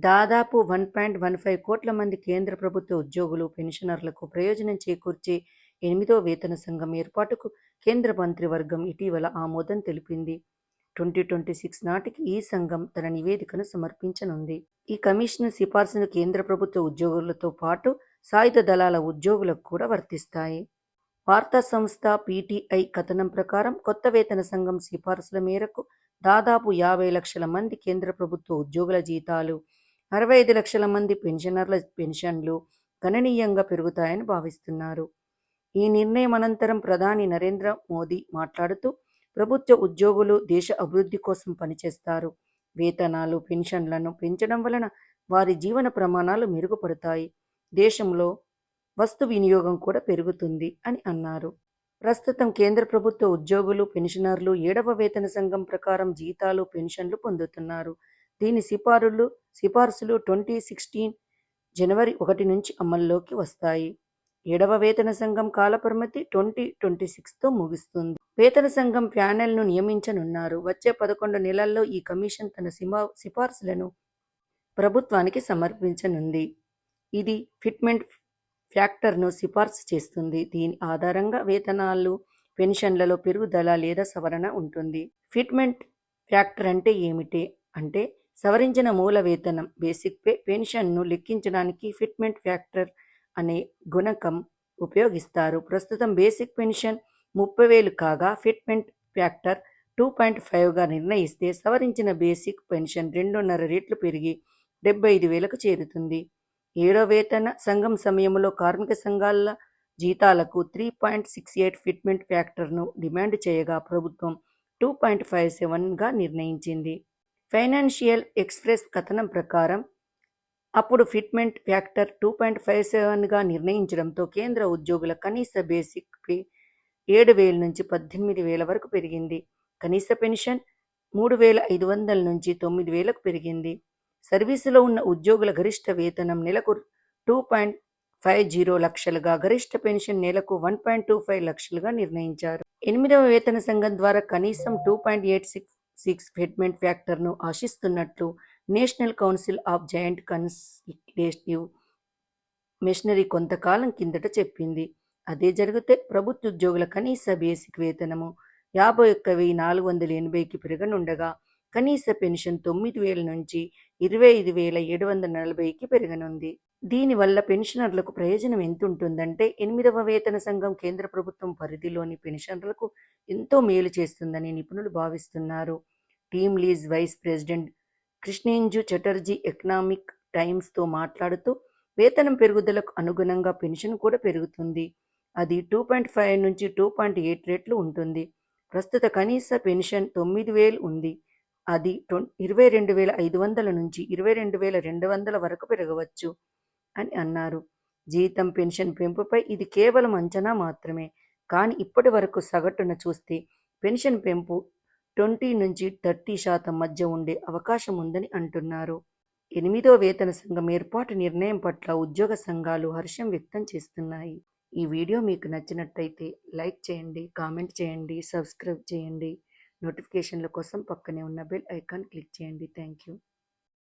దాదాపు one point one five కోట్ల మంది కేంద్ర ప్రభుత్వ ఉద్యోగులు పెన్షనర్లకు ప్రయోజనం చేకూర్చే ఎనిమిదో వేతన సంఘం ఏర్పాటుకు కేంద్ర మంత్రివర్గం ఇటీవల ఆమోదం తెలిపింది. ట్వంటీ ట్వంటీ సిక్స్ నాటికి ఈ సంఘం తన నివేదికను సమర్పించనుంది. ఈ కమిషన్ సిఫార్సును కేంద్ర ప్రభుత్వ ఉద్యోగులతో పాటు సాయుధ దళాల ఉద్యోగులకు కూడా వర్తిస్తాయి. వార్తా సంస్థ పీటీఐ కథనం ప్రకారం కొత్త వేతన సంఘం సిఫార్సుల మేరకు దాదాపు యాభై లక్షల మంది కేంద్ర ప్రభుత్వ ఉద్యోగుల జీతాలు అరవై ఐదు లక్షల మంది పెన్షనర్ల పెన్షన్లు గణనీయంగా పెరుగుతాయని భావిస్తున్నారు. ఈ నిర్ణయం అనంతరం ప్రధాని నరేంద్ర మోదీ మాట్లాడుతూ ప్రభుత్వ ఉద్యోగులు దేశ అభివృద్ధి కోసం పనిచేస్తారు. వేతనాలు పెన్షన్లను పెంచడం వలన వారి జీవన ప్రమాణాలు మెరుగుపడతాయి. దేశంలో వస్తు వినియోగం కూడా పెరుగుతుంది అని అన్నారు. ప్రస్తుతం కేంద్ర ప్రభుత్వ ఉద్యోగులు పెన్షనర్లు ఏడవ వేతన సంఘం ప్రకారం జీతాలు పెన్షన్లు పొందుతున్నారు. దీని సిఫారులు సిఫార్సులు ట్వంటీ సిక్స్టీన్ జనవరి ఒకటి నుంచి అమల్లోకి వస్తాయి. ఏడవ వేతన సంఘం కాలపరిమితి ట్వంటీ ట్వంటీ సిక్స్తో ముగుస్తుంది. వేతన సంఘం ప్యానెల్ను నియమించనున్నారు. వచ్చే పదకొండు నెలల్లో ఈ కమిషన్ తన సిమా సిఫార్సులను ప్రభుత్వానికి సమర్పించనుంది. ఇది ఫిట్మెంట్ ఫ్యాక్టర్ను సిఫార్సు చేస్తుంది. దీని ఆధారంగా వేతనాలు పెన్షన్లలో పెరుగుదల లేదా సవరణ ఉంటుంది. ఫిట్మెంట్ ఫ్యాక్టర్ అంటే ఏమిటి? అంటే సవరించిన మూల వేతనం బేసిక్ పే పెన్షన్ను లెక్కించడానికి ఫిట్మెంట్ ఫ్యాక్టర్ అనే గుణకం ఉపయోగిస్తారు. ప్రస్తుతం బేసిక్ పెన్షన్ ముప్పై వేలు కాగా ఫిట్మెంట్ ఫ్యాక్టర్ టూ పాయింట్ ఫైవ్గా నిర్ణయిస్తే సవరించిన బేసిక్ పెన్షన్ రెండున్నర రేట్లు పెరిగి డెబ్బై ఐదు వేలకు చేరుతుంది. ఏడో వేతన సంఘం సమయంలో కార్మిక సంఘాల జీతాలకు three point six eight fitment ఫ్యాక్టర్ను demand చేయగా ప్రభుత్వం టూ పాయింట్ ఫైవ్ సెవెన్గా నిర్ణయించింది. ఫైనాన్షియల్ ఎక్స్ప్రెస్ కథనం ప్రకారం అప్పుడు fitment factor two point five సెవెన్గా నిర్ణయించడంతో కేంద్ర ఉద్యోగుల కనీస బేసిక్ పే ఏడు వేల నుంచి పద్దెనిమిది వేల వరకు పెరిగింది. కనీస పెన్షన్ మూడు వేల ఐదు వందల నుంచి తొమ్మిది వేలకు పెరిగింది. సర్వీసులో ఉన్న ఉద్యోగుల గరిష్ట వేతనం నెలకు టూ పాయింట్ ఫైవ్ జీరో లక్షలుగా గరిష్ట పెన్షన్ నెలకు వన్ పాయింట్ టూ ఫైవ్ లక్షలుగా నిర్ణయించారు. ఎనిమిదవ వేతన సంఘం ద్వారా కనీసం two point eight six six fitment ఫ్యాక్టర్ను ఆశిస్తున్నట్లు national council of joint consultative machinery కొంతకాలం కిందట చెప్పింది. అదే జరిగితే ప్రభుత్వ ఉద్యోగుల కనీస బేసిక్ వేతనము యాభై ఒక్క వెయ్యి నాలుగు వందల ఎనభైకి పెరగనుండగా కనీస పెన్షన్ తొమ్మిది వేల నుంచి ఇరవై ఐదు వేల ఏడు వందల నలభైకి పెరగనుంది. దీనివల్ల పెన్షనర్లకు ప్రయోజనం ఎంత ఉంటుందంటే ఎనిమిదవ వేతన సంఘం కేంద్ర ప్రభుత్వం పరిధిలోని పెన్షనర్లకు ఎంతో మేలు చేస్తుందని నిపుణులు భావిస్తున్నారు. Team lease vice president Krishnendu Chatterjee economic టైమ్స్తో మాట్లాడుతూ వేతనం పెరుగుదలకు అనుగుణంగా పెన్షన్ కూడా పెరుగుతుంది. అది టూ పాయింట్ ఫైవ్ నుంచి టూ పాయింట్ ఎయిట్ రేట్లు ఉంటుంది. ప్రస్తుత కనీస పెన్షన్ తొమ్మిది వేలు ఉంది. అది ఇరవై రెండు వేల ఐదు వందల నుంచి ఇరవై రెండు వేల రెండు వందల వరకు పెరగవచ్చు. అని అన్నారు. జీతం పెన్షన్ పెంపుపై ఇది కేవలం అంచనా మాత్రమే. కానీ ఇప్పటి వరకు సగటున చూస్తే పెన్షన్ పెంపు ట్వంటీ నుంచి థర్టీ శాతం మధ్య ఉండే అవకాశం ఉందని అంటున్నారు. ఎనిమిదో వేతన సంఘం ఏర్పాటు నిర్ణయం పట్ల ఉద్యోగ సంఘాలు హర్షం వ్యక్తం చేస్తున్నాయి. ఈ వీడియో మీకు నచ్చినట్టయితే లైక్ చేయండి కామెంట్ చేయండి సబ్స్క్రైబ్ చేయండి. నోటిఫికేషన్ల కోసం పక్కనే ఉన్న బెల్ ఐకాన్ క్లిక్ చేయండి. Thank you.